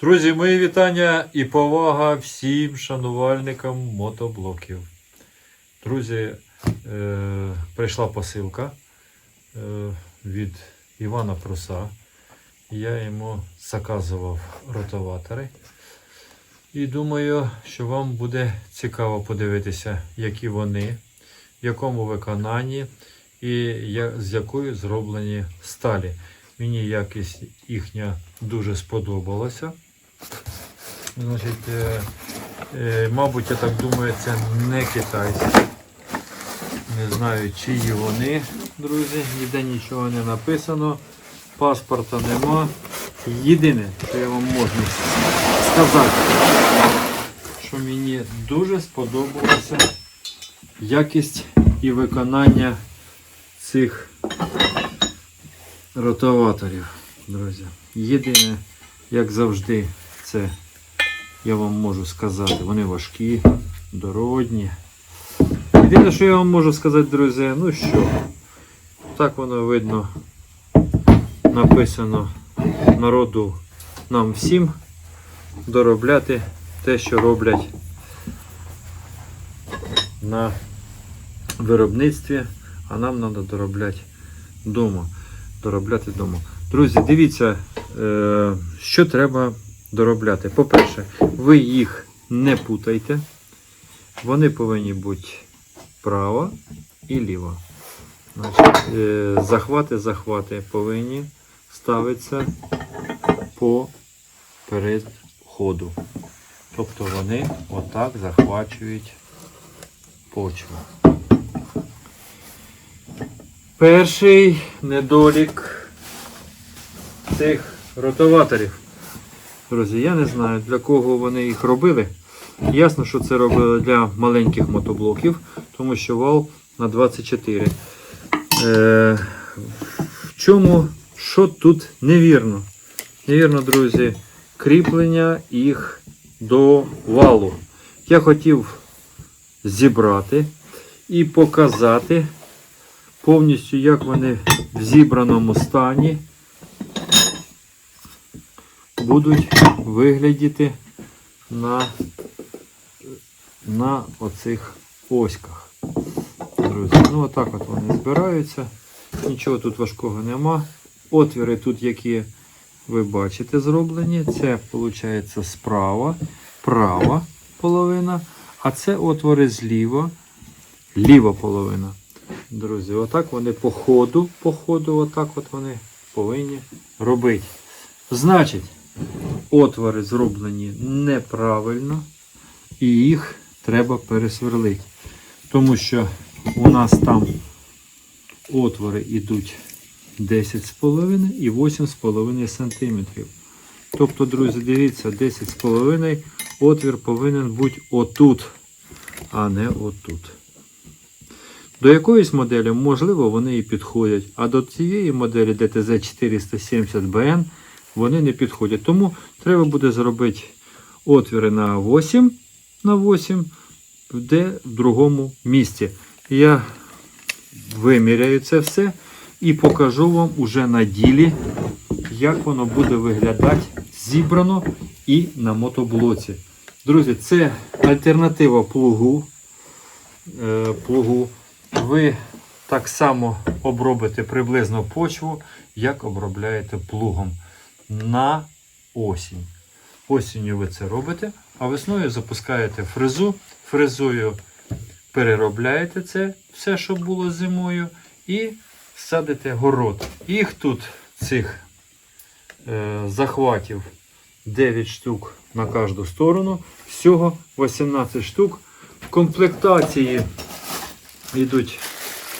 Друзі, мої вітання і повага всім шанувальникам мотоблоків. Друзі, е, прийшла посилка е, від Івана Пруса. Я йому заказував ротоватори. І думаю, що вам буде цікаво подивитися, які вони, в якому виконанні і з якої зроблені сталі. Мені якість їхня дуже сподобалася. Значить, е, е, мабуть, я так думаю, це не китайські. Не знаю, чиї вони, друзі. Ніде нічого не написано. Паспорта нема. Єдине, що я вам можу сказати, що мені дуже сподобалася якість і виконання цих ротоваторів, друзі. Єдине, як завжди, це я вам можу сказати, вони важкі, дородні. Єдине, що я вам можу сказати, друзі, ну що, так воно видно, написано народу нам всім доробляти те, що роблять на виробництві, а нам треба доробляти вдома. Доробляти вдома. Друзі, дивіться, е, що треба доробляти. По-перше, ви їх не путайте. Вони повинні бути права і ліва. Значить, е, захвати, захвати повинні ставитися по передходу. Тобто вони отак захвачують почву. Перший недолік цих ротоваторів. Друзі, я не знаю для кого вони їх робили. Ясно, що це робили для маленьких мотоблоків, тому що вал на 24. Е, в чому, що тут невірно? Невірно, друзі, кріплення їх до валу. Я хотів зібрати і показати повністю, як вони в зібраному стані будуть виглядіти на, на оцих оськах. Друзі, ну отак от вони збираються. Нічого тут важкого нема. Отвіри тут, які ви бачите, зроблені. Це виходить справа, права половина, а це отвори зліва, ліва половина. Друзі, отак вони по ходу, по ходу, отак от вони повинні робити. Значить, отвори зроблені неправильно і їх треба пересверлити. Тому що у нас там отвори йдуть 10,5 і 8,5 см. Тобто, друзі, дивіться, 10,5 отвір повинен бути отут, а не отут. До якоїсь моделі, можливо, вони і підходять, а до цієї моделі DTZ 470 BN вони не підходять. Тому треба буде зробити отвіри на 8 на 8, де в другому місці. Я виміряю це все і покажу вам уже на ділі, як воно буде виглядати зібрано і на мотоблоці. Друзі, це альтернатива плугу. Е, плугу. Ви так само обробите приблизно почву, як обробляєте плугом на осінь. Осінню ви це робите, а весною запускаєте фрезу, фрезою переробляєте це все, що було зимою, і садите город. Їх тут цих е, захватів 9 штук на кожну сторону. Всього 18 штук. В комплектації йдуть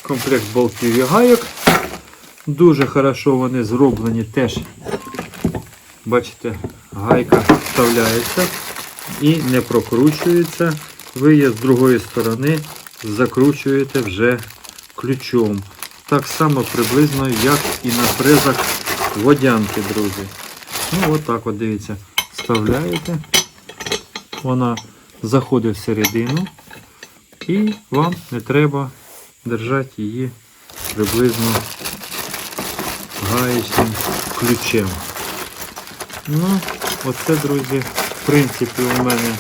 комплект болтів і гайок. Дуже хорошо вони зроблені теж. Бачите, гайка вставляється і не прокручується. Ви її з другої сторони закручуєте вже ключом. Так само приблизно, як і на фрезах водянки, друзі. Ну, отак от дивіться. Вставляєте. Вона заходить всередину. І вам не треба держати її приблизно гаечним ключем. Ну, Оце, друзі, в принципі, у мене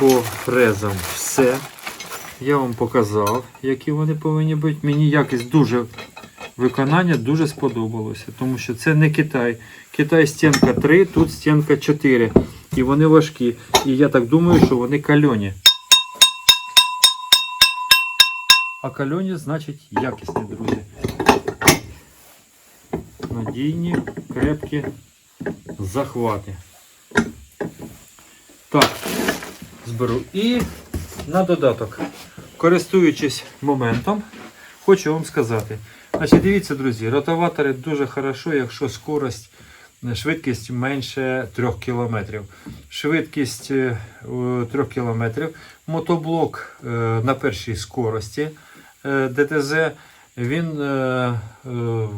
по фрезам все. Я вам показав, які вони повинні бути. Мені якість дуже виконання дуже сподобалося, тому що це не Китай. Китай стінка 3, тут стінка 4. І вони важкі. І я так думаю, що вони кальоні. А кальоні значить якісні, друзі. Надійні, крепкі захвати. Так, зберу. І на додаток, користуючись моментом, хочу вам сказати. Значить, дивіться, друзі, ротоватори дуже хорошо, якщо скорость, е, швидкість менше 3 км. Швидкість е, 3 км. Мотоблок е, на першій скорості е, ДТЗ, він, е, е,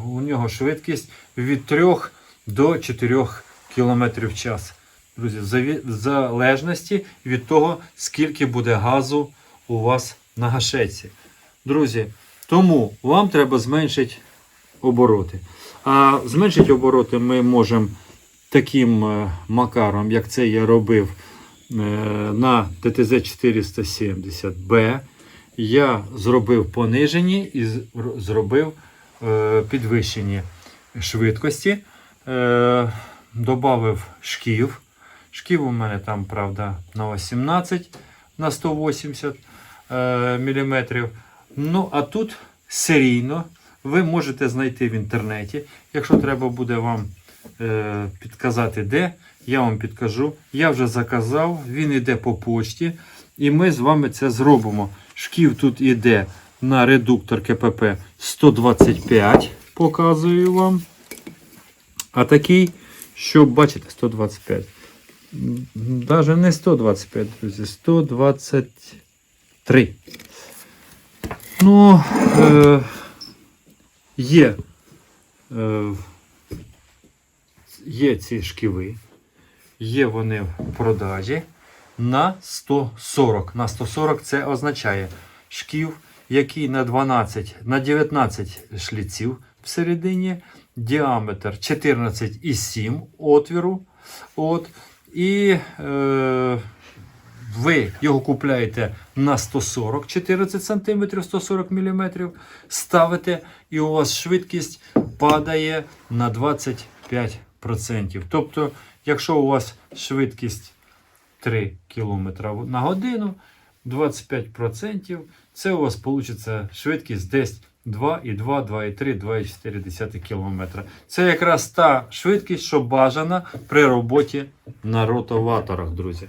у нього швидкість від 3 до 4 км в час. Друзі, в залежності від того, скільки буде газу у вас на гашетці. Друзі, тому вам треба зменшити обороти. А зменшити обороти ми можемо таким е, макаром, як це я робив е, на ТТЗ 470Б. Я зробив понижені і зробив е, підвищені швидкості. Е, Добавив шків. Шків у мене там, правда, на 18 на 180 е, мм. Ну, а тут серійно ви можете знайти в інтернеті. Якщо треба буде вам е, підказати, де, я вам підкажу. Я вже заказав, він йде по почті, і ми з вами це зробимо. Шків тут іде на редуктор КПП 125, показую вам. А такий, що бачите, 125. Навіть не 125, друзі, 123. Ну, е, є, е, є ці шківи, є вони в продажі на 140. На 140 це означає шків, який на 12, на 19 шліців всередині, діаметр 14,7 отвіру. От, і е, ви його купляєте на 140 14 см, 140 мм, ставите, і у вас швидкість падає на 25%. Тобто, якщо у вас швидкість 3 км на годину, 25%, це у вас вийде швидкість десь 2,2, 2,3, 2,4 км. Це якраз та швидкість, що бажана при роботі на ротоваторах, друзі.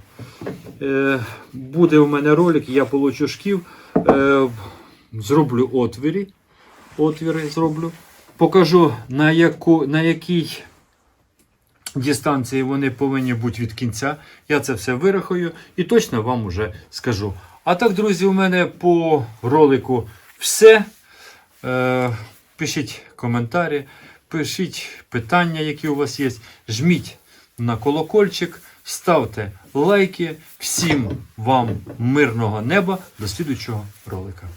Е, буде у мене ролик, я получу шків, е, зроблю отвірі, отвіри зроблю. Покажу на, яку, на якій дистанції вони повинні бути від кінця. Я це все вирахую і точно вам уже скажу. А так, друзі, у мене по ролику все. Е, пишіть коментарі, пишіть питання, які у вас є. Жміть на колокольчик, ставте лайки. Всім вам мирного неба. До слідуючого ролика.